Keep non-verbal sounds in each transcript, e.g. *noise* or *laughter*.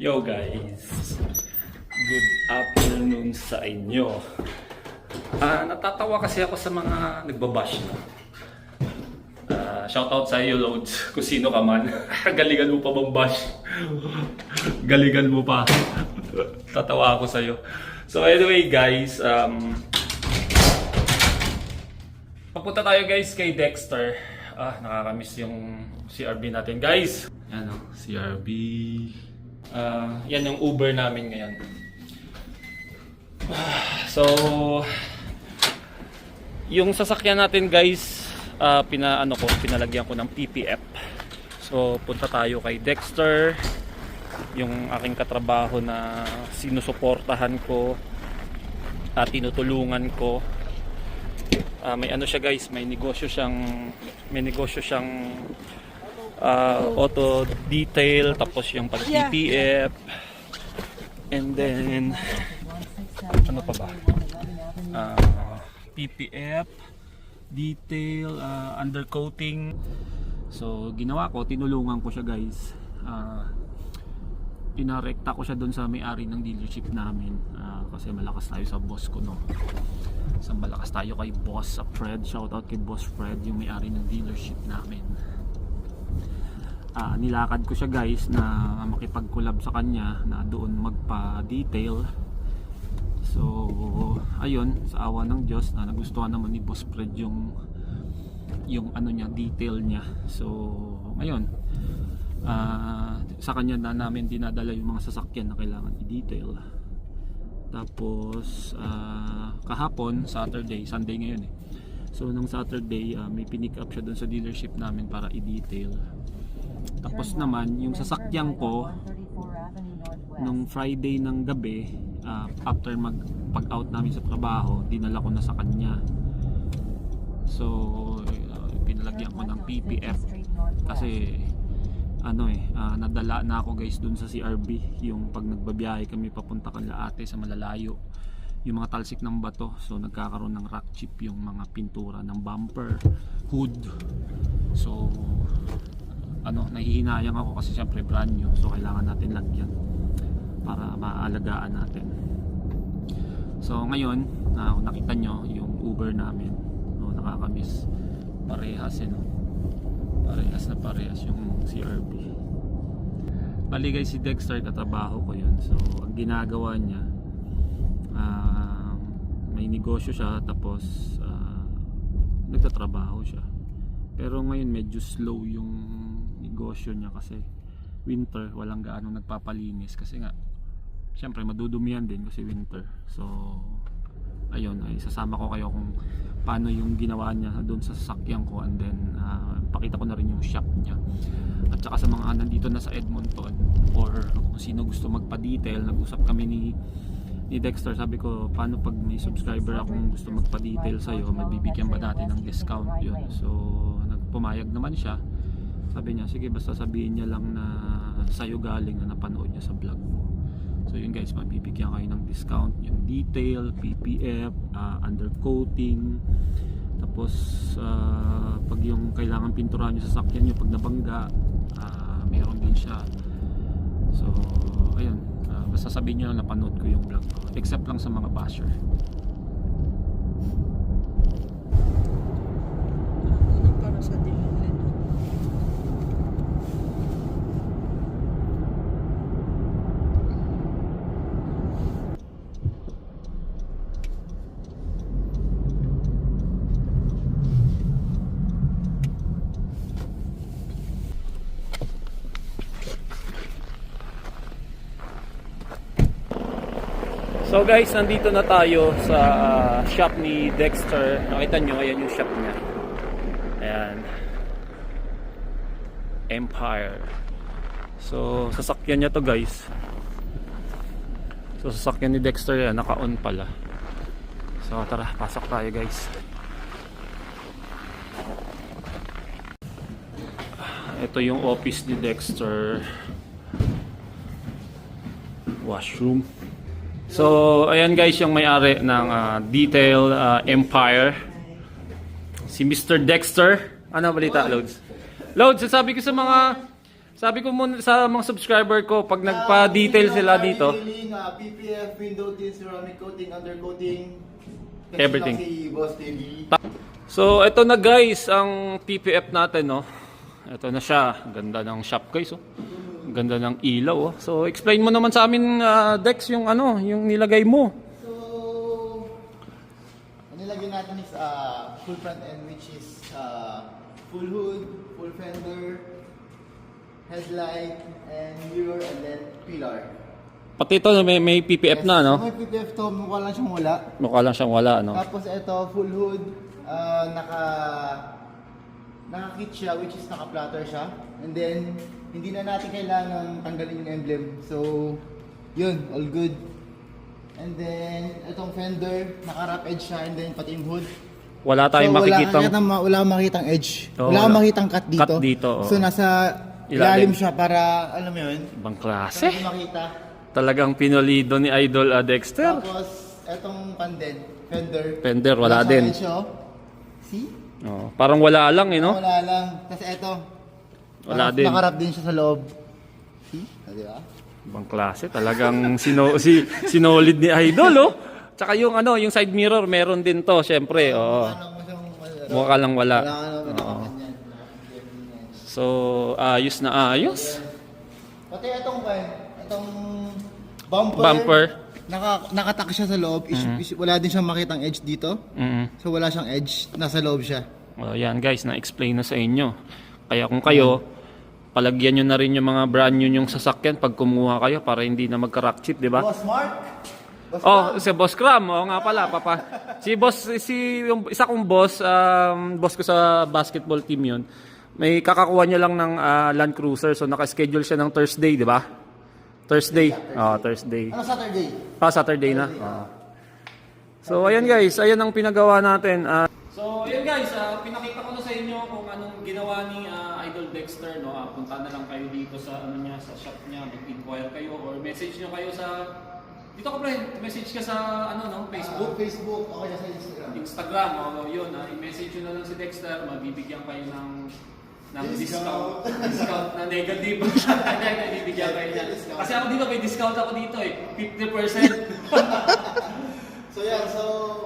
Yo guys, good afternoon sa inyo. Ah, natatawa kasi ako sa mga nagbabash no. Ah, shoutout sa iyo Loads, kung sino ka man. *laughs* Galingan mo pa bang bash? *laughs* Galingan mo pa. *laughs* Tatawa ako sa iyo. So anyway guys, um, Papunta tayo guys kay Dexter. Ah, nakakamiss yung CRB natin guys. Yan o, CRB. Ah, yan yung Uber namin ngayon. *sighs* So, yung sasakyan natin guys, ah, pinaano ko, pinalagyan ko ng PPF. So, punta tayo kay Dexter. Yung aking katrabaho na sinusuportahan ko at tinutulungan ko Ah, may ano siya guys, may negosyo siyang may negosyo siyang ah, auto detail tapos yung pag PPF and then ano pa ba? Ah, PPF detail, ah, undercoating. So ginawa ko, tinulungan ko siya guys. Ah, pinarekta ko siya doon sa may-ari ng dealership namin Ah, kasi malakas tayo sa boss ko no sa malakas tayo kay boss sa Fred shoutout kay boss Fred yung may-ari ng dealership namin Ah, nilakad ko siya guys na makipag-collab sa kanya na doon magpa-detail. So ayun sa awa ng Diyos na nagustuhan naman ni boss Fred yung yung ano niya detail niya. So ngayon ah, sa kanya na namin dinadala yung mga sasakyan na kailangan i-detail. Tapos ah, kahapon Saturday Sunday ngayon eh so nung Saturday ah, may pinick up siya doon sa dealership namin para i-detail. Tapos naman yung sasakyan ko nung Friday ng gabi ah, after mag pag out namin sa trabaho dinala ko na sa kanya. So ah, pinalagyan ko ng PPF kasi ano eh ah, nadala na ako guys dun sa CRB yung pag nagbabiyahe kami papunta kanila ate sa malalayo yung mga talsik ng bato. So nagkakaroon ng rock chip yung mga pintura ng bumper hood. So ano nahihinayang ako kasi syempre brand new. So kailangan natin lagyan para maaalagaan natin. So ngayon na kung nakita nyo yung Uber namin. No, nakakamiss. Parehas eh no? Parehas na parehas yung CRB bali guys si Dexter katrabaho ko yun. So ang ginagawa niya may negosyo siya tapos ah, nagtatrabaho siya. Pero ngayon medyo slow yung negosyo niya kasi winter walang gaano nagpapalinis. Kasi nga syempre madudumihan din kasi winter. So ayun ay sasama ko kayo kung paano yung ginawa niya doon sa sasakyan ko. And then ah, pakita ko na rin yung shop niya. At saka sa mga nandito na sa Edmonton or kung sino gusto magpa-detail nag-usap kami ni ni Dexter sabi ko paano pag may subscriber akong gusto magpa-detail sa'yo mabibigyan ba natin ng discount yun. So nagpumayag naman siya. Sabi niya sige basta sabihin niya lang na sa'yo galing na napanood niya sa vlog mo. So yun guys mabibigyan kayo ng discount. Yung detail, PPF, ah, undercoating. Tapos ah, pag yung kailangan pinturahan nyo sa sakyan nyo pag nabangga ah, meron din siya so ayun. Ah, basta sabihin nyo lang napanood ko yung vlog ko. Except lang sa mga basher. Para sa dilim. So guys, nandito na tayo sa ah, shop ni Dexter. Nakita nyo, ayan yung shop niya. Ayan. Empire. So, sasakyan niya to guys. So, sasakyan ni Dexter yan. Naka-on pala. So, tara, pasok tayo guys. Ito yung office ni Dexter. Washroom. So, ayan guys yung may-ari ng ah, Detail ah, Empire. Si Mr. Dexter. Ano balita, Loads? Loads, sasabi ko sa mga Sabi ko muna sa mga subscriber ko, pag nagpa-detail sila dito, uh, PPF, window tint, ceramic coating, undercoating. Everything. lang Si Boss TV. So, ito na guys, ang PPF natin, no. Ito na siya. Ganda ng shop guys, oh. Ganda ng ilaw, oh. So, explain mo naman sa amin, ah, Dex, yung ano, yung nilagay mo. So, ang nilagyan natin is uh, full front end which is uh, full hood, full fender, headlight, and mirror, and then pillar. Pati ito, may, may PPF na, no? May PPF to, mukha lang siyang wala. Mukha lang siyang wala, no? Tapos ito, full hood, ah, naka naka-kit siya which is naka-platter siya. And then, hindi na natin kailangan tanggalin yung emblem. So, yun, all good. And then, itong fender, naka-wrap edge siya and then pati yung hood. Wala tayong so, makikita. Wala, wala kang makitang edge. Oo, wala wala. makitang cut dito. Cut dito, oo. So, nasa Ilalim. ilalim siya para, alam mo yun, Ibang klase. makita. Talagang pinolido ni Idol ah, Dexter. Tapos, etong panden, fender. Fender, wala din. edge, oh. See? Oh, parang wala lang, eh, no? Wala lang. Tapos eto. Wala din. Nakarap din siya sa loob. See? Ah, di ba? Ibang klase. Talagang sino, si, sinolid ni Idol, oh. Tsaka yung ano, yung side mirror, meron din to, syempre. Oo. Ano, Mukha lang wala. Oo. So, ayos na ayos. Pati itong kan, itong bumper. Bumper. Naka, nakatak siya sa loob. Is, Mm-hmm. is- wala din siyang makitang edge dito. Mm. So wala siyang edge. Nasa loob siya. Oh, yan guys, na-explain na sa inyo. Kaya kung kayo, palagyan nyo na rin yung mga brand new yung sasakyan pag kumuha kayo para hindi na magka-rock chip, di ba? Boss Mark! Boss Oh, si Boss Cram, oh nga pala, papa. Si Boss, si, yung isa kong boss, um, boss ko sa basketball team yun, may kakakuha niya lang ng ah, Land Cruiser, so naka-schedule siya ng Thursday, di ba? Thursday. Oh, Thursday. Ano Saturday? Ah, Saturday na. Oo. So, ayan guys, ayan ang pinagawa natin. Ah, so, ayan guys, ah, pinakita ko na sa inyo kung anong ginawa ni ah, Idol Dexter. No? Ah, punta na lang kayo dito sa ano niya, sa shop niya, mag-inquire kayo or message nyo kayo sa... Dito ka pre, message ka sa ano no, Facebook. Facebook. Facebook. Siya sa Instagram. Instagram, o yun, ah, i-message nyo na lang si Dexter, mabibigyan kayo ng ng discount. Discount. discount na negative. *laughs* Hindi, bibigyan kayo niya. Kasi ako dito may discount ako dito eh, 50%. *laughs* So yan, so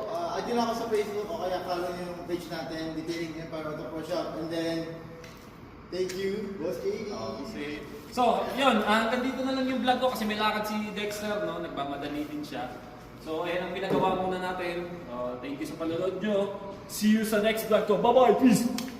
uh, add ako sa Facebook o kaya follow nyo yung page natin, Detailing Empire Auto Pro Shop. And then, thank you, Boss KD. So, yun, ah, hanggang dito na lang yung vlog ko kasi may lakad si Dexter, no? Nagmamadali din siya. So, ayan ang pinagawa muna natin. Uh, thank you sa panonood nyo. See you sa next vlog ko. Bye-bye! Peace!